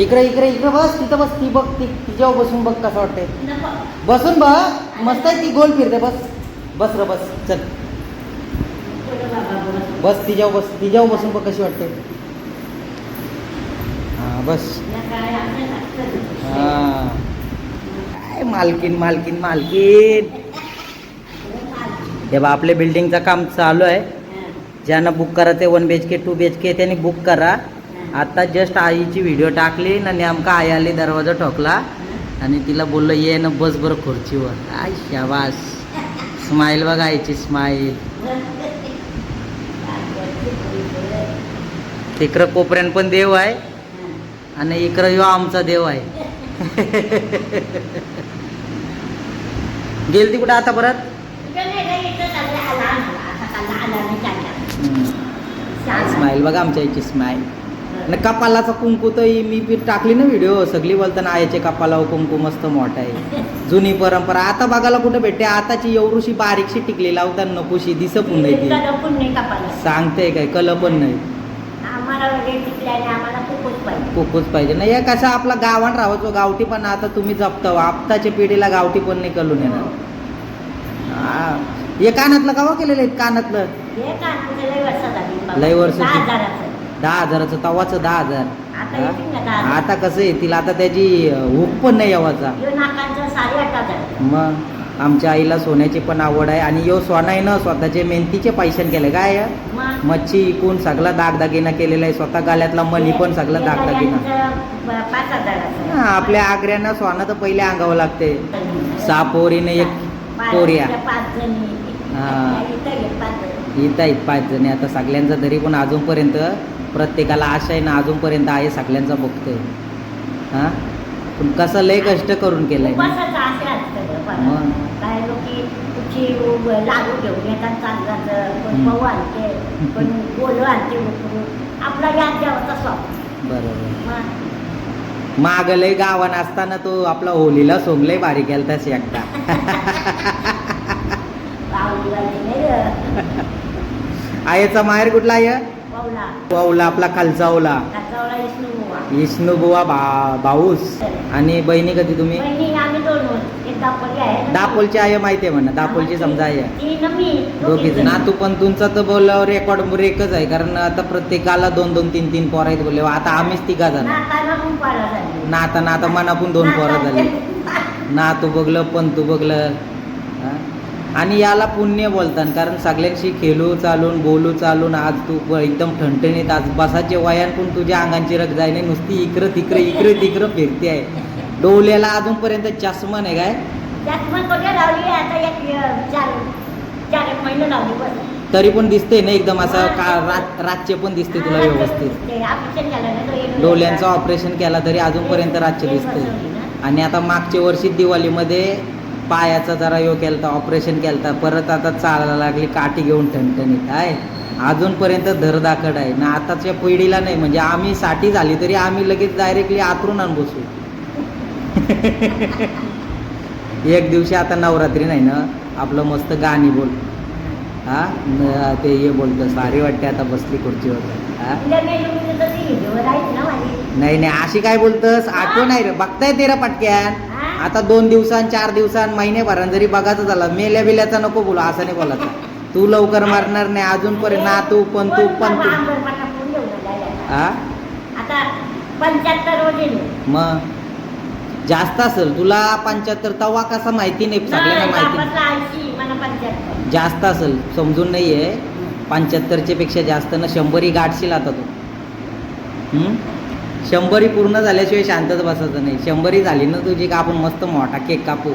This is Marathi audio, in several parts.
इकडे इकडे इकडे बस तिथं बस ती बघ ती तिच्यावर बसून बघ कसं वाटतंय. बसून बघ मस्त आहे ती गोल फिरते बस. बस र बस चल. बस तिच्यावर बस तिच्यावर बसून बघ कशी वाटते. हा बस. हा. काय मालकीन मालकीन मालकीन. हे बा आपल्या बिल्डिंगचं काम चालू आहे. ज्यांना बुक करायचं one B H K two B H K त्यांनी बुक करा. हा. आता जस्ट आईची व्हिडिओ टाकली ना नेमका आई आली दरवाजा ठोकला. आणि तिला बोललो ये ना बस बरं खुर्चीवर. आय शाबास. स्माईल बघा आईची स्माईल तिकडं कोपऱ्यान पण देव आहे. आणि इकडं ह्यो आमचा देव आहे. गेलती कुठं आता परत. स्माईल बघा आमच्या आईची स्माईल आणि कपालाचा कुंकू तर मी बी टाकली ना व्हिडिओ सगळी बोलताना आईचे कपाला कुंकू मस्त मोठा आहे. जुनी परंपरा. आता बघायला कुठे भेटते? आताची एवढीशी बारीकशी टिकली लावतात नकोशी दिसत पण नाही ती. सांगते काय कल पण नाही. खूपच पाहिजे. कुकूच पाहिजे. नाही कसं आपला गावात राहायचो गावठी पण आता तुम्ही जपता आत्ताच्या पिढीला गावठी पण नाही कळून येणार. हा. हे कानातलं कवा केलेलं आहे? कानातलं? लय वर्ष दहा. हजाराचं. तवाचं दहा हजार आता? येतील ना दहा हजार. आता कसं येतील आता त्याची हुक पण नाही यावाचा नाकांचं हजार मग आमच्या आईला सोन्याची पण आवड आहे आणि यो सोना आहे ना स्वतःचे मेहनतीचे पैशान केले काय आहे? मग मच्छी इकून सगळा दागदागिना केलेला आहे स्वतः गाल्यातला मनी पण सगळा दागदागिना पाच हा, आपल्या आग्र्यांना सोनं तर पहिले अंगावं लागते सहा पोरीने एक पाच- पोऱ्या पाच जणी हा. इथं पाच जणी. येत आहेत पाच जणी आता सगळ्यांचा तरी पण अजूनपर्यंत प्रत्येकाला आशा आहे ना अजूनपर्यंत आहे सगळ्यांचा बघतोय हा पण कसं लय कष्ट करून केलंय ना. उपासाचं असे असतं गं परत. मग. काय लोकी कुठची उ- लाडू घेऊन येतात चांगलाचं कोण हम्म. पाऊ आणते कोण बोलू आणते उकरून आपला याद द्यावाचा स्वप्न बरोबर मग लय गावान असताना तो आपला होलीला सोंगलय बारीक केला तशी एकदा. आईचा माहेर कुठला आहे पाऊला ओवला आपला खालचा ओला काचावला विष्णू बुवा. विष्णू बुवा भा भाऊस. आणि बहिणी कधी तुम्ही? ना. दापोलची आहे माहिती आहे म्हणा. दापोलची समजा आहे. ती न दोघी जण. नातू पण तुमचा तर बोलल्यावर रेकॉर्ड एकच आहे. कारण आता प्रत्येकाला दोन दोन तीन तीन पोरं आहेत बोलले आता आम्हीच तिघा जण. पाडा झाली. नाता नाता मनापून दोन पोरं झाली. ना तू बघलं पण तू बघलं. हा? आणि याला पुण्य बोलतात. कारण सगळ्यांशी खेळू चालून बोलू चालून आज तू एकदम ठणठणीत आज बसाचे वयान पण तुझ्या अंगांची रग जाय नाही नुसती इकडं तिकडं इकडे तिकडं फिरते आहे. डोल्याला अजूनपर्यंत चष्मा नाही काय? तरी पण दिसते ना एकदम असं का रात रातचे पण दिसते तुला व्यवस्थित. डोल्यांचं ऑपरेशन केला तरी अजूनपर्यंत रातचे दिसते. आणि आता मागच्या वर्षी दिवाळीमध्ये पायाचा जरा यो केलता ऑपरेशन केलता. परत आता चालायला लागली काठी घेऊन ठणठणीत आहे. अजूनपर्यंत धरदाकड आहे. ना आताच्या पिढीला नाही म्हणजे आम्ही साठी झाली तरी आम्ही लगेच डायरेक्टली आतरून आणून बसू. एक दिवशी आता नवरात्री नाही ना? आपलं मस्त गाणी बोल. हा? ते हे बोलतं भारी वाटते आता बसली खुर्चीवर हा? तर नाही नाही अशी काय बोलतस? आठवण आहे रे. बघताय ते रे पटक्यान? आता दोन दिवसां चार दिवसां महिनेभरान जरी बघायचं झालं मेल्या बिल्याचा नको बोलू असं नाही बोलायचं. तू लवकर मारणार नाही अजूनपर्यंत ना तू पण तू पण तू. हा मग? जास्त असेल. तुला पंच्याहत्तर तवा कसा माहिती नाही सगळ्यांना माहिती जास्त असेल समजून नाही आहे पंच्याहत्तरच्या पेक्षा जास्त ना शंभरी गाठशील आता तू. हम्म? शंभरी पूर्ण झाल्याशिवाय शांतच बसायचं नाही. शंभरी झाली ना तुझी का आपण मस्त मोठा केक कापू?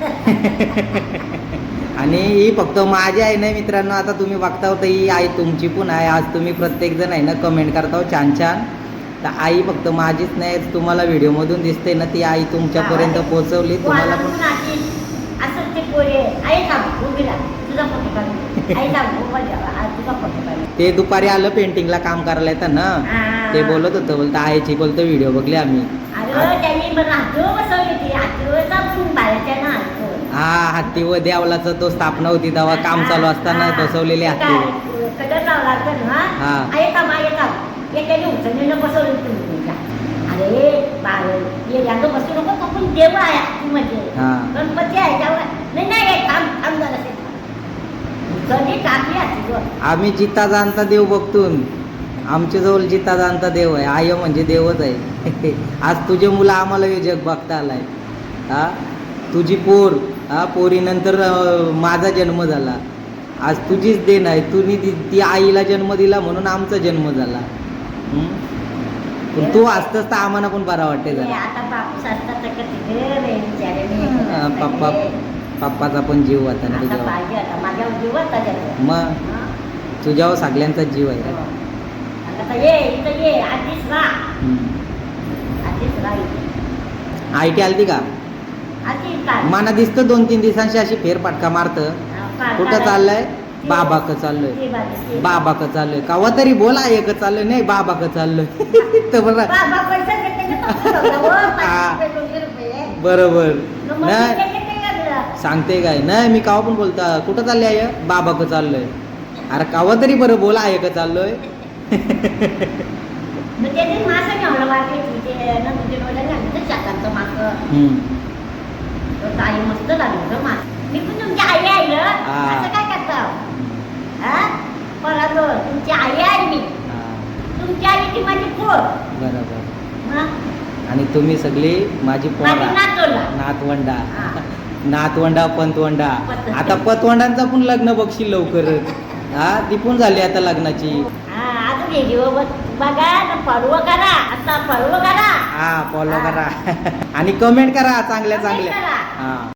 आणि ही फक्त माझी आहे नाही मित्रांनो आता तुम्ही बघता होता ही आई तुमची पण आहे. आज तुम्ही प्रत्येक जण आहे ना कमेंट करता हो छान छान. तर आई फक्त माझीच नाही तुम्हाला व्हिडिओमधून दिसते ना ती आई तुमच्यापर्यंत पोहोचवली. तुम्हाला पण ते दुपारी आलं पेंटिंगला काम करायला येतं ना हा. ते बोलत होतं बोलतं आईची बोलतो व्हिडिओ बघले आम्ही. त्यांनी हा हत्ती व देवलाचं तो स्थापना होती तेव्हा काम चालू असताना बसवलेली हत्ती हा. आम्ही जिता जाणता देव बघतून. आमच्या जवळ जिता जाणता देव आहे. आय म्हणजे देवच आहे. आज तुझे मुलं आम्हाला हे जग बघता आलाय. हा? तुझी पोर हा? पोरीनंतर माझा जन्म झाला. आज तुझीच देण आहे. तुम्ही ती आईला जन्म दिला म्हणून आमचा जन्म झाला? पण तू असतंच तर आम्हाला पण बरा वाटते जरा. पप्पा. पप्पाचा पण जीव होता ना आता तुझ्यावर पाहिजे आता माझ्यावर जीव होता त्याचा मग हा? तुझ्यावर सगळ्यांचा जीव आहे हो. रे. आता ये इथं ये आधीच राहा. आधीच राहा इथे आय टी आलती का आधीच राहा. मला दिसतं दोन तीन दिवसांची अशी फेरफटका मारतं हा, का- कुठं चाललंय ते- बाबाक चाललोय ते बाबा- ते- बाबाक चाललोय कवा तरी बोला एक चाललोय नाही बाबाक चाललोय तर बरं बाबा पैसे का? हो, हा. पाचशे रुपये, दोनशे रुपये. बरोबर मग मग नाही का? सांगते काय? नाही मी कावा पण बोलता कुठं चालले आहे बाबाक चाललोय. अरे कावा तरी बरं बोला एक चाललोय. मग त्याने मासं घेऊन वाटायची ते नंतर वगैरे घालतं शाकांचं मासं. हम्म. तो ताई मस्त लागलं होतं मास. मी पण तुमची आई आहे ग. असं काय करता? परत तुमची आई आहे मी. तुमची आई ती माझी पोर. बरोबर. आणि तुम्ही सगळी माझी पोरा. नातवंडा. नातवंडा पंतवंडा. पत- आता पतवंडांचा पण लग्न बघशील लवकरच हा ती पण झाली आता लग्नाची. हा फॉलो करा. आणि कमेंट करा चांगल्या चांगल्या. हा.